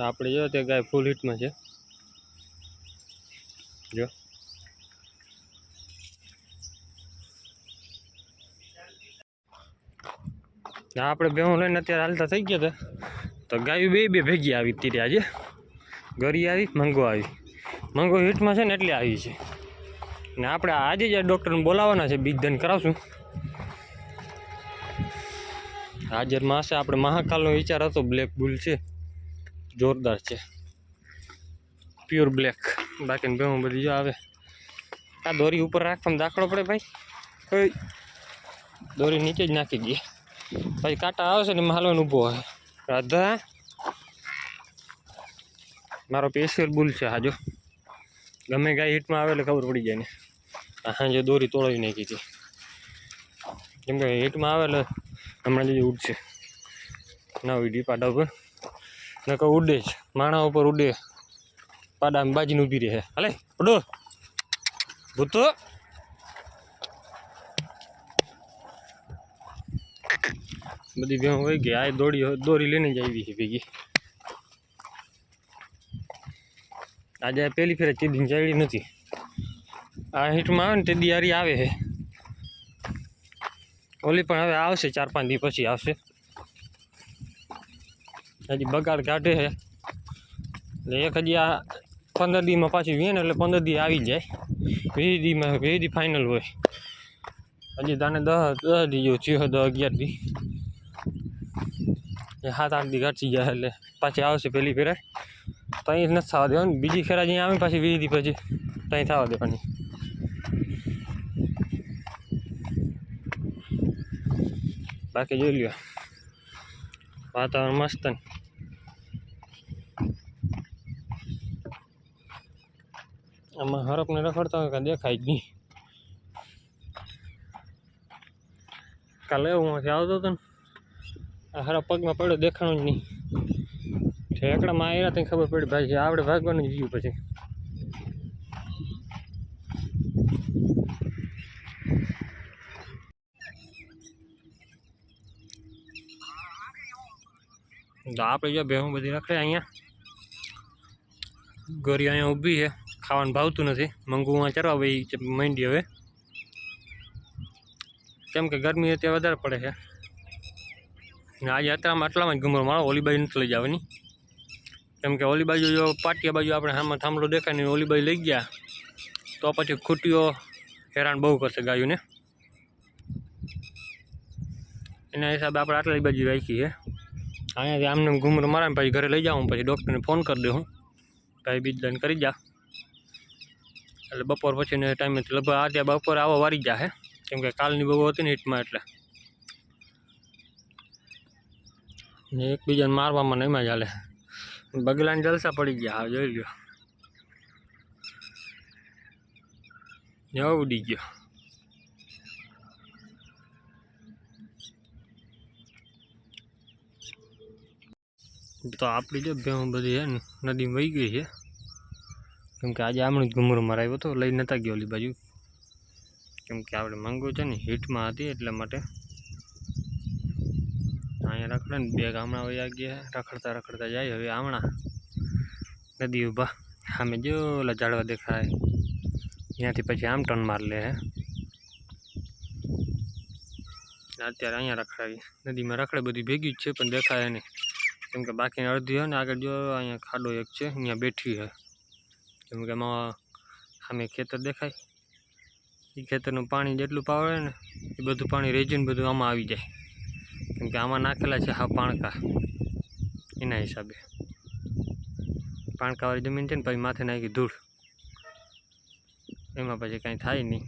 આપણે જો તે ગાય ફૂલ હિટમાં છે. જો. આપણે બે લઈને અત્યારે હાલતા થઈ ગયા હતા. તો ગાયું બે બે ભેગી આવી હતી આજે. ગરી આવી, મંગો આવી. મંગો હિટમાં છે ને એટલે આવી છે. ને આપણે આજે જ ડૉક્ટરને બોલાવવાના છે, બીજદાન કરાવશું. હાજર માસે આપણે મહાકાલનો વિચાર હતો બ્લેક બુલ છે. જોરદાર છે. પ્યોર બ્લેક બાકીની ભેહું બધી જો આવે. આ દોરી ઉપર રાખવામાં દાખલો પડે ભાઈ. કોઈ દોરી નીચે જ નાખી દઈએ. પછી કાંટા આવશે ને માલવાનું ઊભો હોય. રાધા. મારો પેશિયલ બુલ છે હાજો ગમે ગાય હિટમાં આવે એટલે ખબર પડી જાય ને. આ સાંજે દોરી તોડાવી નાખી હતી. કેમ કે હિટમાં આવે એટલે હમણાં જ ઉડશે નવી ઉડી પાડા ઉપર કહું ઉડે જ માણા ઉપર ઉડે. પાડા બાજીને ઊભી રહે. હાલે, ઉડો. ભૂતો. બધી ભેં હોય ગઈ. આ દોડી દોરી લઈને જ આવી છે ભેગી. આજે પહેલી ફેરે ચીદી ચાડી નથી. આ હીટમાં આવે ને તે દિયારી આવે છે. ઓલી પણ હવે આવશે ચાર પાંચ દી પછી આવશે. હજી બગાડ કાઢે છે. એટલે એક હજી આ પંદર દીમાં પાછી વીએ ને એટલે પંદર દી આવી જાય. વીસ દીમાં, વીસ દી ફાઇનલ હોય. હજી તાને દસ દસ દી જેવું થયો દસ અગિયાર દી. એ સાત, આઠ દી ઘટી જાય એટલે પાછી આવશે પહેલી ફેરે ત્યાં નથી થવા દેવાની. બીજી ફેરા જ્યાં આવે પાછી વીસ દી પછી, ત્યાં થવા દેવાની. બાકી જોઈ લ્યો. વાતાવરણ મસ્ત આમાં હરપને રખડતા હોય કાંઈ દેખાય જ નહીં. કાલે હું આવતો હતો ને, આ હરા પગમાં પડ્યો, દેખાણું જ નહીં. ઠેકડામાં આવ્યા ત્યાં ખબર પડી, ભાઈ આપણે ભાગવાનું જ પછી. તો આપણે જો ભેહું બધી રખડે અહીંયા. ગોરી અહીંયા ઊભી છે. ખાવાનું ભાવતું નથી. મંગુમાં ચરવા ભાઈ માંડી હવે. કેમ કે ગરમી અત્યારે વધારે પડે છે. ને આજે અત્યારમાં આટલામાં જ ઘુમરો મારો, ઓલી બાજુ નથી લઈ જવાની. કેમ કે ઓલી બાજુ જો પાટિયા બાજુ આપણે આમાં થાંભલો દેખાય ને ઓલી બાજુ લઈ ગયા. તો પછી ખૂટીઓ હેરાન બહુ કરશે ગાયોને. એના હિસાબે આપણે આટલી બાજુ રાખી છે. અહીંયાથી આમને ઘૂમર મારા ને પછી ઘરે લઈ જાઉં, પછી ડૉક્ટરને ફોન કરી દઉં ભાઈ બીજ બીજદાન કરી જા. એટલે બપોર પછીને ટાઈમે લગભગ આજે બપોરે આવો વારી જાહે કેમ કે કાલની બહુ હતી ને હીટમાં એટલે. ને એકબીજાને મારવામાં ને એમાં ચાલે બગલાને જલસા પડી ગયા જોઈ લ્યો. એવો ઉડી ગયો. તો આપણી જો ભેહું બધી છે ને નદીમાં વહી ગઈ છે. કેમ કે આજે આમણું જ ઘુમરો મરાવ્યો હતો લઈ નતા ગયો ઓલી બાજુ. કેમ કે આપણે મંગો છે ને, હીટમાં હતી એટલા માટે અહીંયા રખડે ને, બે ગામડા વયા ગયા, રખડતા રખડતા જાય, હવે આમણા નદી ઊભા. સામે જો ઓલા ઝાડવા દેખાય. ત્યાંથી પછી આમ ટર્ન માર લે હે. અત્યારે અહીંયા રખડાવી. નદીમાં રખડે બધી ભેગી જ છે, પણ દેખાય નહીં. કેમ કે અડધી હોય ને આગળ જો અહીંયા ખાડો એક છે, અહીંયા બેઠી છે કેમ કે એમાં સામે ખેતર દેખાય. એ ખેતરનું પાણી જેટલું પાવડે ને, એ બધું પાણી રેજીને બધું આમાં આવી જાય. કેમ કે આમાં નાખેલા છે હા પાણકા, એના હિસાબે. પાણકાવાળી જમીન છે ને, પછી માથે નાખી ધૂળ. એમાં પછી કાંઈ થાય નહીં.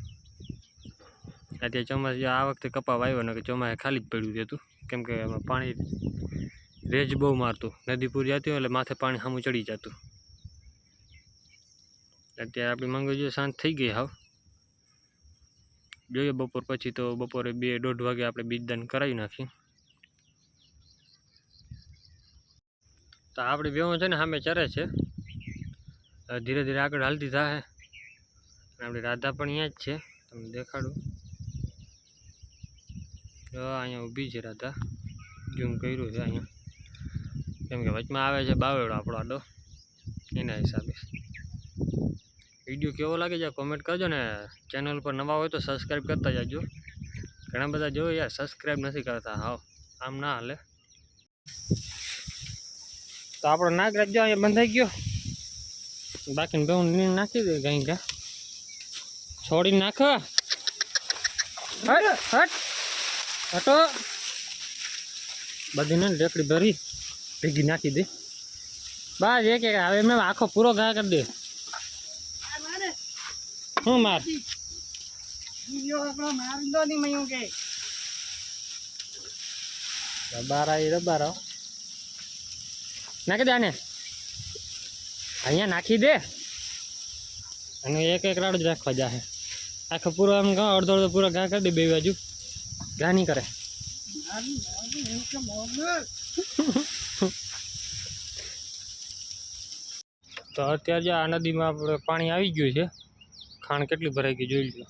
અત્યારે ચોમાસું, આ વખતે કપા વાવ્યો ને, કે ચોમાસે ખાલી જ પડ્યું હતું કેમ કે એમાં પાણી રેજ બહુ મારતું. નદી પૂરી જતી હોય એટલે માથે પાણી સામું ચડી જતું. અત્યારે આપણી મંગો શાંત થઈ ગઈ હાવ. જોઈએ બપોર પછી તો બપોરે બે દોઢ વાગે આપણે બીજદાન કરાવી નાખીએ. તો આપણે બેવું છે ને સામે ચરે છે. ધીરે ધીરે આગળ હાલતી થાય આપણી રાધા પણ અહીંયા જ છે. તમને દેખાડું. અહીંયા ઊભી છે રાધા. ઝૂમ કર્યું છે અહીંયા. કેમ કે વચમાં આવે છે બાવેડો આપણો આડો. એના હિસાબે. વીડિયો કેવો લાગે છે કોમેન્ટ કરજો ને. ચેનલ પર નવા હોય તો સબસ્ક્રાઈબ કરતા જાજો. ઘણા બધા જો યાર સબસ્ક્રાઈબ નથી કરતા. હા આમ ના હાલે. તો આપણો નાગ રાખજો અહીંયા બંધાઈ ગયો. બાકીને બે નીણ નાખી દે કઈ કા. છોડી નાખવા હટ હટ. હટો. બધી લેકડી ભરી. ભેગી નાખી દે. બસ એક એક, હવે મેં આખો પૂરો ઘા કરી દે. શું માર? રબારા એ રબારો નાખી દે આને. અહીંયા નાખી દે. અને એક એક રાડ જ રાખવા જાહે. આખો પૂરો આમ ઘા, અડધો અડધો પૂરો ઘા કરી દે બે બાજુ. ઘા નહીં કરે. તો અત્યારે જે આ નદીમાં આપણે પાણી આવી ગયું છે, ખાણ કેટલી ભરાઈ ગઈ જોઈ લો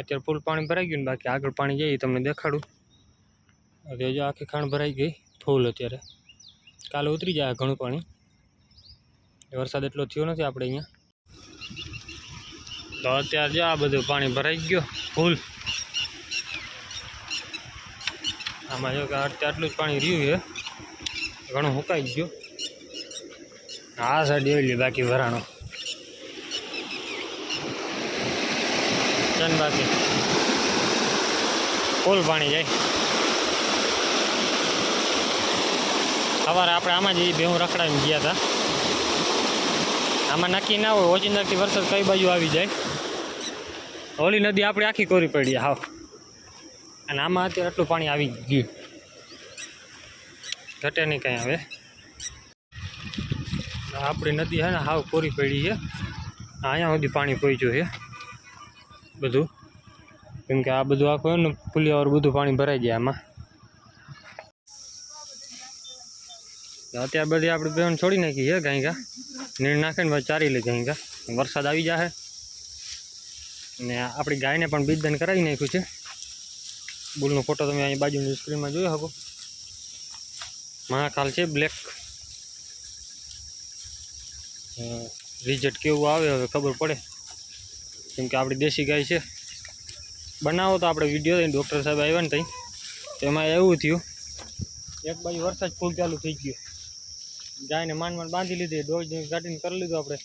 અત્યારે ફૂલ પાણી ભરાઈ ગયું ને બાકી આગળ પાણી જાય તમને દેખાડું. અત્યારે જો આખી ખાણ ભરાઈ ગઈ ફૂલ અત્યારે. કાલે ઉતરી જાય ઘણું પાણી. વરસાદ એટલો થયો નથી આપણે અહીંયા. તો અત્યારે જો આ બધું પાણી ભરાઈ ગયું ફૂલ આમાં જો કે અત્યારે આટલું જ પાણી રહ્યું છે, ઘણું સુકાઈ ગયું. આ સાઈડ જોઈ લે બાકી ભરાણો ચન બાકી. ફૂલ પાણી જાય. સવારે આપણે આમાં જ ભેહું રખડાવીને ગયા હતા. આમાં નક્કી ના હોય ઓચિંતાથી વરસાદ કઈ બાજુ આવી જાય. હોળી નદી આપણે આખી કોરી પડી, હાવ. અને આમાં અત્યારે આટલું પાણી આવી ગયું. ઘટે નહીં કંઈ હવે. આપણી નદી છે ને હાવ કોરી પડી છે. અહીંયા સુધી પાણી પહોંચ્યું છે. બધું. કેમ કે આ બધું આખું ને પુલિયાવર બધું પાણી ભરાઈ જાય આમાં. અત્યારે બધી આપણે બેન છોડી નાખી છે ગાય ગા. નીણ નાખીને ચારી લે ગાય ગા. વરસાદ આવી જાય ને આપણી ગાયને પણ બીજદાન કરાવી નાખ્યું છે. બુલનો ફોટો તમે અહીં બાજુની સ્ક્રીનમાં જોઈ શકો. મહાકાલ છે, બ્લેક. રિઝલ્ટ કેવું આવે હવે ખબર પડે. કેમ કે આપણી દેશી ગાય છે. બનાવો તો આપણે વીડિયો ડૉક્ટર સાહેબ આવ્યા ને ત્યાં એમાં એવું થયું, એક બાજુ વરસાદ ફૂલ ચાલુ થઈ ગયો. ગાયને માંડ માંડ બાંધી લીધી ડોઝ કાઢીને કરી લીધું આપણે.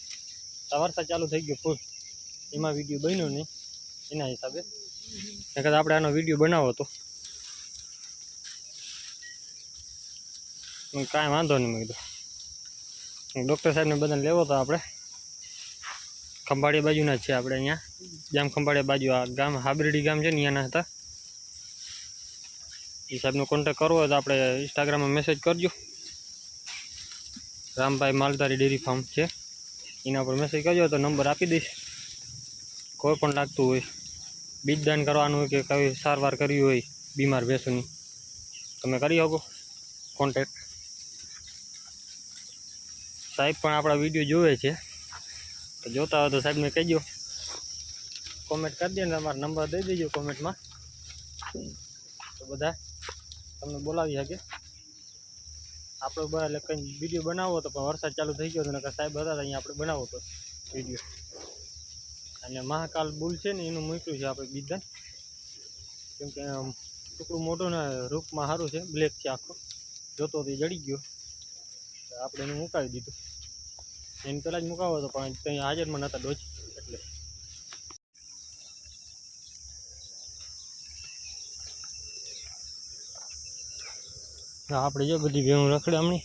તો વરસાદ ચાલુ થઈ ગયો ફૂલ એમાં વીડિયો બન્યો નહીં, એના હિસાબે. કદાચ આપણે આનો વીડિયો બનાવો તો. કાંઈ વાંધો નહીં મેં કીધું. ડૉક્ટર સાહેબને બધાને લેવો તો આપણે. ખંભાળિયા બાજુના છે આપણે અહીંયા. જામ ખંભાળિયા બાજુ, આ ગામ હાબરડી ગામ છે ને અહીંયાના હતા. એ સાહેબનો કોન્ટેક કરવો હોય તો આપણે ઇન્સ્ટાગ્રામમાં મેસેજ કરજો. રામભાઈ માલધારી ડેરી ફાર્મ છે. એના પર મેસેજ કરજો તો નંબર આપી દઈશ. કોઈ પણ લાગતું હોય. બીજદાન કરવાનું હોય કે કઈ સારવાર કરવી હોય, બીમાર ભેંસોની તમે કરી શકો. કોન્ટેક સાહેબ પણ આપણા વીડિયો જોવે છે. તો જોતા હોય તો સાહેબને કહેજો. કોમેન્ટ કરી દેજો ને તમારો નંબર દઈ દેજો કોમેન્ટમાં તો બધા તમને બોલાવી શકે. આપણે બધા એટલે કંઈ વીડિયો બનાવો તો પણ વરસાદ ચાલુ થઈ ગયો તો નકર સાહેબ હતા અહીંયા આપણે બનાવો તો વીડિયો. અને મહાકાલ બુલ છે ને એનું મૂક્યું છે આપણે બીજા. કેમ કે આમ ટુકડું મોટું ને રૂપમાં સારું છે, બ્લેક છે આખો. જોતો તો જડી ગયો. આપણે એને મુકાવી દીધું. એને પહેલાં જ મુકાવો હતો પણ ત્યાં હાજરમાં નહોતા ડોજ એટલે. આપણે જો બધી ભેણું રખડે હમણી.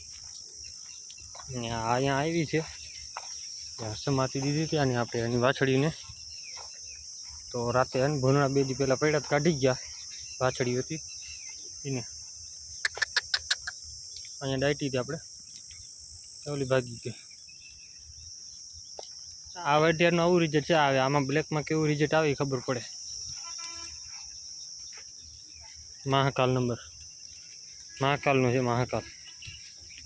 આ અહીંયા આવી છે. સમાતી દીધી હતી આની આપણે, એની વાછડીને. તો રાતે એને ભૂનડા બે દી પહેલાં પડ્યા કાઢી ગયા. વાછડી હતી. એને. અહીંયા ડાયટી હતી આપણે. ઓલી ભાગી ગઈ. આ વાટિયારનું આવું રિઝલ્ટ છે. આવે આમાં બ્લેકમાં કેવું રિઝલ્ટ આવે એ ખબર પડે. મહાકાલ નંબર. મહાકાલનું છે મહાકાલ.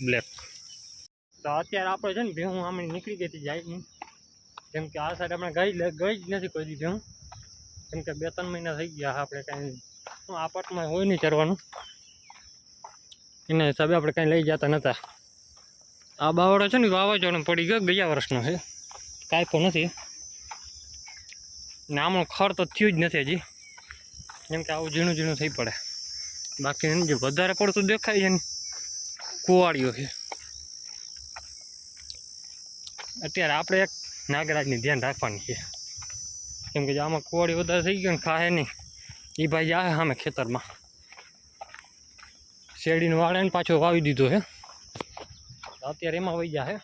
બ્લેક તો અત્યારે આપણે છે ને ભેહું આમ નીકળી ગઈ જાય કેમ કે આ સાઈડ આપણે ગઈ ગઈ જ નથી કોઈ દી ભેહું. કેમ કે બે ત્રણ મહિના થઈ ગયા આપણે કાંઈ શું આ હોય નહીં ચરવાનું એના હિસાબે આપણે કાંઈ લઈ જતા નહોતા આ બાવડો છે ને વાવાઝોડું પડી ગયો ગયા વર્ષનો છે? કાંઈ નથી. ને આમાં ખર તો થયું જ નથી હજી. જેમ કે આવું ઝીણું ઝીણું થઈ પડે. બાકી જે વધારે પડતું દેખાય છે ને કુવાડીઓ છે. અત્યારે આપણે એક નાગરાજની ધ્યાન રાખવાની છે. કેમ કે જે આમાં કુવાડી વધારે થઈ ગયો ને ખાહે નહીં. એ ભાઈ જાય સામે ખેતરમાં. શેરડીનું વાળાને પાછો વાવી દીધો છે. અત્યારે એમાં વહી જાય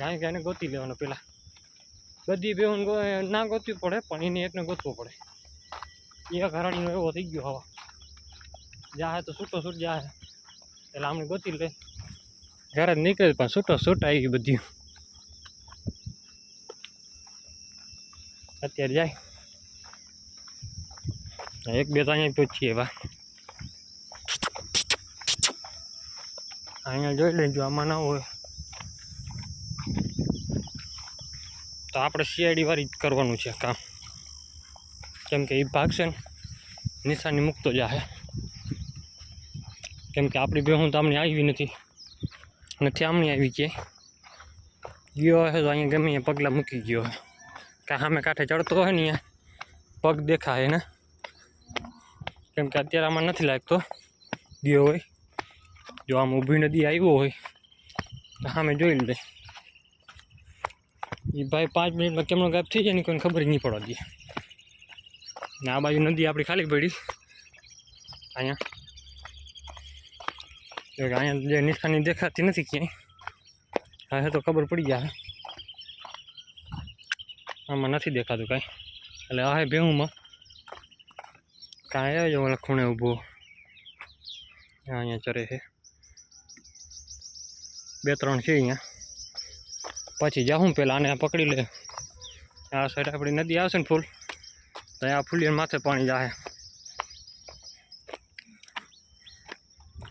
ગાય ગાયને ગોતી લેવાનો પેલા. બધી બેહું ના ગોતવી પડે, પણ એને એકને ગોતવો પડે. એ ઘરાડીનો એવો થઈ ગયો હવા. જાહે તો છૂટો છૂટ જાહે. એટલે આમને ગોતી લે ઘરે જ નીકળે પણ છૂટો છૂટ આવી ગઈ બધી અત્યારે જાય. એક બે તો અહીંયા પહોંચીએ એવા અહીંયા જોઈ લેજો, આમાં ના હોય. તો આપણે સીઆઈડી વાળી જ કરવાનું છે કામ. કેમ કે એ ભાગશે ને, નિશાની મૂકતો જાહે કેમ કે આપણી બેહું તો આમની આવી નથી. નથી આમની આવી કે ગયો હશે તો અહીંયા ગમે અહીંયા પગલાં મૂકી ગયો હોય કાં સામે કાંઠે ચડતો હોય ને અહીંયા, પગ દેખાય ને કેમ કે અત્યારે આમાં નથી લાગતો. ગયો હોય. જો આમ ઊભી નદી આવ્યો હોય, તો સામે જોઈ લે એ ભાઈ પાંચ મિનિટમાં કેમનો ગાયબ થઈ જાય ને કોઈને ખબર નહીં પડવા દે. ને આ બાજુ નદી આપણી ખાલી પડી. અહીંયા. અહીંયા જે નિશાની દેખાતી નથી ક્યાંય. હા તો ખબર પડી ગયા આમાં નથી દેખાતું કાંઈ. એટલે આ ભેહુંમાં. કાંઈ આવે જો ખૂણે ઊભો. અહીંયા ચરે છે. બે, ત્રણ છે અહીંયા. પછી જાઉં પહેલાં આને પકડી લે. આ સાઈડ આપણી નદી આવશે ને ફૂલ, તો આ ફૂલિયર માથે પાણી જાય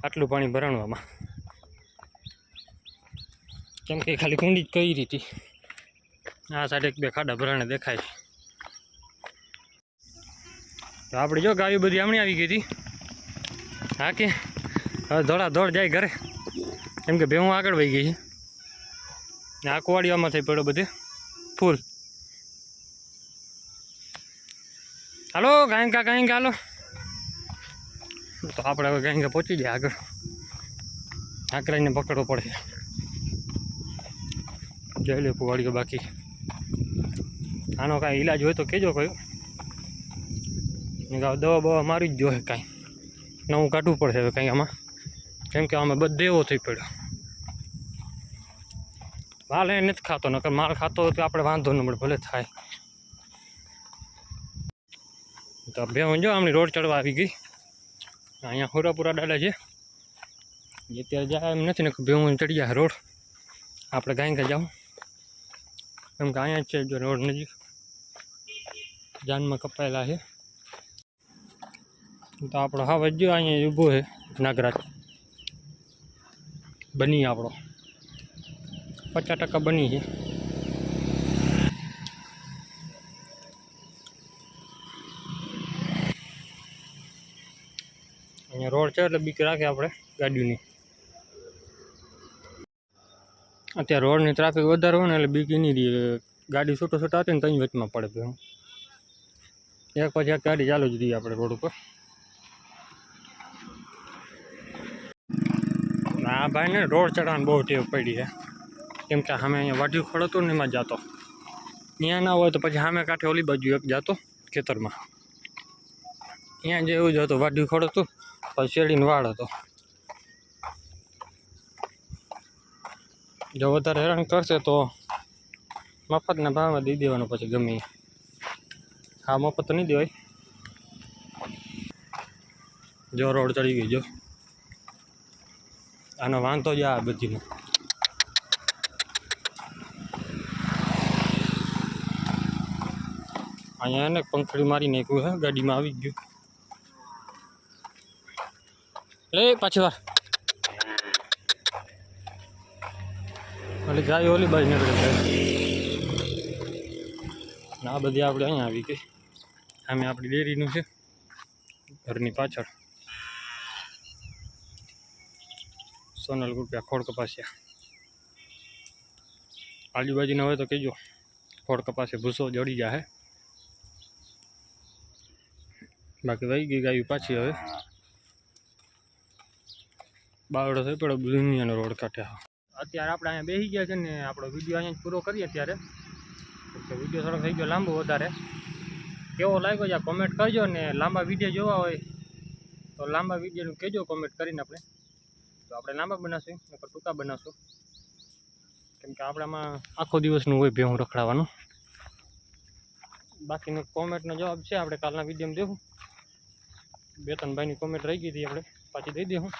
આટલું પાણી ભરાણવામાં. કેમ કે ખાલી કુંડી જ કઈ રીતી. આ સાઈડ એક બે ખાડા ભરાણે દેખાય તો આપણે જો ગાયો બધી હમણાં આવી ગઈ હતી. હા કે? હવે ધોળા ધોળ જાય ઘરે. કેમ કે ભેહું આગળ વહી ગઈ છે. ને આ કુવાડીઓમાં થઈ પડ્યો બધે. ફૂલ. હાલો ગાયંકા ગાયંકા હાલો. તો આપણે હવે ગાયંકા પહોંચી જાય આગળ. આકરાઈને પકડવો પડે. જઈ લે કુવાડીઓ બાકી. આનો કાંઈ ઈલાજ હોય તો કહેજો કયો દવા બવા મારી જ જોઈએ કાંઈ. નવું કાઢવું પડશે હવે કાંઈ આમાં. કેમ કે આમાં બધે એવો થઈ પડ્યો. માલ એ નથી ખાતો, નકર માલ ખાતો હોય તો આપણે વાંધો ન ભલે થાય. તો બે જો આમની રોડ ચડવા આવી ગઈ. અહીંયા હોરાપુરા દાડા છે. એ અત્યારે જાય એમ નથી ને બે ચડી જાય રોડ. આપણે ગાય ગાય જાઉં. એમ કે અહીંયા જ છે જો રોડ નજીક. જાનમાં કપાયેલા છે. તો આપણો હા વજ્જો અહીંયા ઊભો છે નાગરાજ. બની આપણો. પચાસ ટકા બની છે. અહીંયા રોડ છે એટલે બીક રાખે આપણે ગાડીની. અત્યારે રોડની ટ્રાફિક વધારે હોય ને એટલે બીક રહી. ગાડી છૂટો છૂટા હતી ને ત્યાં વચમાં પડે પછી એક પછી એક ગાડી ચાલુ જ રહીએ આપણે રોડ ઉપર. આ ભાઈને રોડ ચડવાની બહુ ટેવ પડી છે. કેમ કે સામે અહીંયા વાઢ્યું ખડતું ને એમાં જતો. ત્યાં ના હોય તો પછી સામે કાંઠે ઓલી બાજુ એક જતો ખેતરમાં. અહીંયા જેવું જ હતું, વાઢ્યું ખડતું પછી શેરડીનો વાળ હતો. જો વધારે હેરાન કરશે તો મફતના ભાવમાં દઈ દેવાનું પછી ગમે હા, મફત તો નહીં દેવાય. જો રોડ ચડી ગયો જો. આનો વાંધો જ આ બધીનો. અહીંયા એને પંખડી મારી નાખ્યું હે, ગાડીમાં આવી ગયું. લે પાછી વાર ઓલી ગાય, ઓલી બાજુ નીકળે આ બધી આપણે અહીંયા આવી ગઈ. સામે આપણી ડેરીનું છે, ઘરની પાછળ. સોનલ રૂપિયા ખોડ કપાસિયા. આજુબાજુના હોય તો કહેજો ખોડ કપાસે ભૂસો જડી જાય બાકી વહી ગઈ ગાયું પાછી હવે. બાવડો થઈ પડ્યો દુનિયાનો રોડ કાઢે અત્યારે આપણે અહીંયા બેસી ગયા છે ને આપણો વીડિયો અહીંયા પૂરો કરીએ અત્યારે. વીડિયો થોડો થઈ ગયો લાંબો વધારે. કેવો લાગ્યો છે કોમેન્ટ કરજો ને લાંબા વીડિયો જોવા હોય તો લાંબા વિડીયોનું કહેજો કોમેન્ટ કરીને આપણે. તો આપણે લાંબા બનાવશું નકર ટૂંકા બનાવશું. કેમ કે આપણામાં આખો દિવસનું હોય ભેહું રખડાવવાનું બાકીનો કોમેન્ટનો જવાબ છે, આપણે કાલના વિડીયોમાં દેવું બે ત્રણ ભાઈની કોમેન્ટ રહી ગઈ હતી આપણે. પાછી દઈ દઉં